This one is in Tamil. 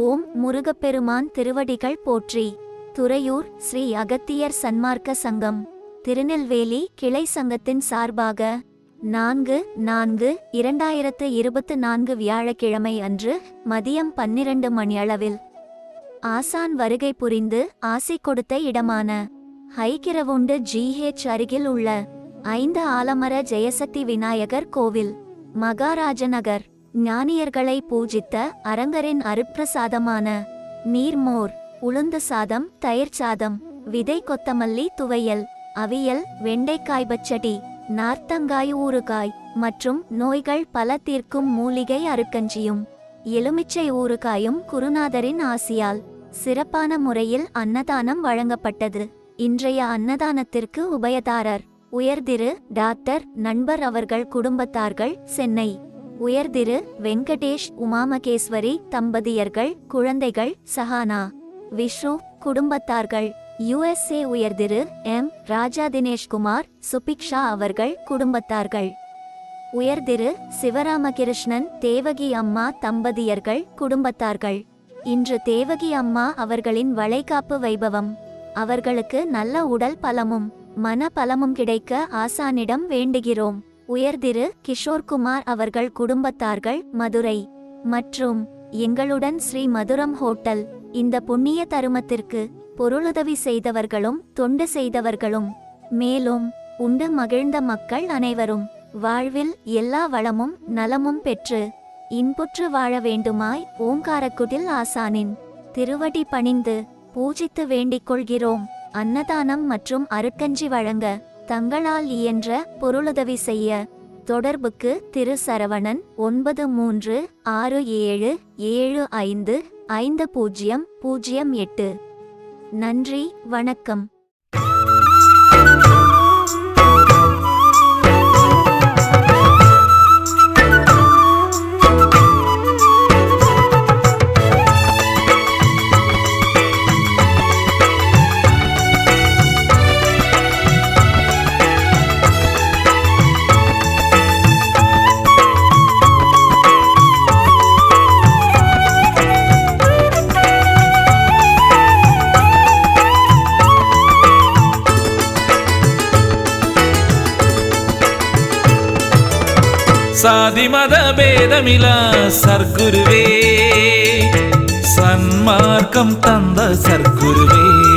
ஓம் முருகப்பெருமான் திருவடிகள் போற்றி. துறையூர் ஸ்ரீ அகத்தியர் சன்மார்க்க சங்கம். திருநெல்வேலி கிளை சங்கத்தின் சார்பாக நான்கு நான்கு இரண்டாயிரத்து இருபத்து நான்கு வியாழக்கிழமை அன்று மதியம் பன்னிரண்டு மணியளவில் ஆசான் வருகை புரிந்து ஆசி கொடுத்த இடமான ஹைகிரவுண்டு ஜிஹெச் அருகில் உள்ள ஐந்து ஆலமர ஜெயசக்தி விநாயகர் கோவில் மகாராஜநகர். ஞானியர்களை பூஜித்த அரங்கரின் அருப்பிரசாதமான நீர்மோர் உளுந்து சாதம் தயிர் சாதம் விதை கொத்தமல்லி துவையல் அவியல் வெண்டைக்காய் பச்சடி நார்த்தங்காய் ஊறுகாய் மற்றும் நோய்கள் பல தீர்க்கும் மூலிகை அருக்கஞ்சியும் எலுமிச்சை ஊறுகாயும் குருநாதரின் ஆசியால் சிறப்பான முறையில் அன்னதானம் வழங்கப்பட்டது. இன்றைய அன்னதானத்திற்கு உபயதாரர் உயர்திரு டாக்டர் நண்பர் அவர்கள் குடும்பத்தார்கள் சென்னை. உயர்திரு வெங்கடேஷ் உமாமகேஸ்வரி தம்பதியர்கள் குழந்தைகள் சஹானா விஷ்ணு குடும்பத்தார்கள். யுஎஸ்ஏ உயர்திரு எம். ராஜா தினேஷ்குமார் சுபிக்ஷா அவர்கள் குடும்பத்தார்கள். உயர்திரு சிவராமகிருஷ்ணன் தேவகி அம்மா தம்பதியர்கள் குடும்பத்தார்கள். இன்று தேவகி அம்மா அவர்களின் வளைகாப்பு வைபவம். அவர்களுக்கு நல்ல உடல் பலமும் மன பலமும் கிடைக்க ஆசானிடம் வேண்டுகிறோம். உயர்திரு கிஷோர்குமார் அவர்கள் குடும்பத்தார்கள் மதுரை. மற்றும் எங்களுடன் ஸ்ரீ மதுரம் ஹோட்டல். இந்த புண்ணிய தருமத்திற்கு பொருளுதவி செய்தவர்களும் தொண்டு செய்தவர்களும் மேலும் உண்டு மகிழ்ந்த மக்கள் அனைவரும். வாழ்வில் எல்லா வளமும் நலமும் பெற்று இன்புற்று வாழ வேண்டுமாய் ஓங்காரக்குடில் ஆசானின் திருவடி பணிந்து பூஜித்து வேண்டிக் கொள்கிறோம். அன்னதானம் மற்றும் அருட்கஞ்சி வழங்க தங்களால் இயன்ற பொருளுதவி செய்ய. தொடர்புக்கு திரு சரவணன் ஒன்பது மூன்று ஆறு ஏழு ஏழு ஐந்து ஐந்து பூஜ்ஜியம் பூஜ்ஜியம் எட்டு. நன்றி வணக்கம். சாதி மத பேதமிலா சர்க்குருவே. சன்மார்க்கம் தந்த சர்க்குருவே.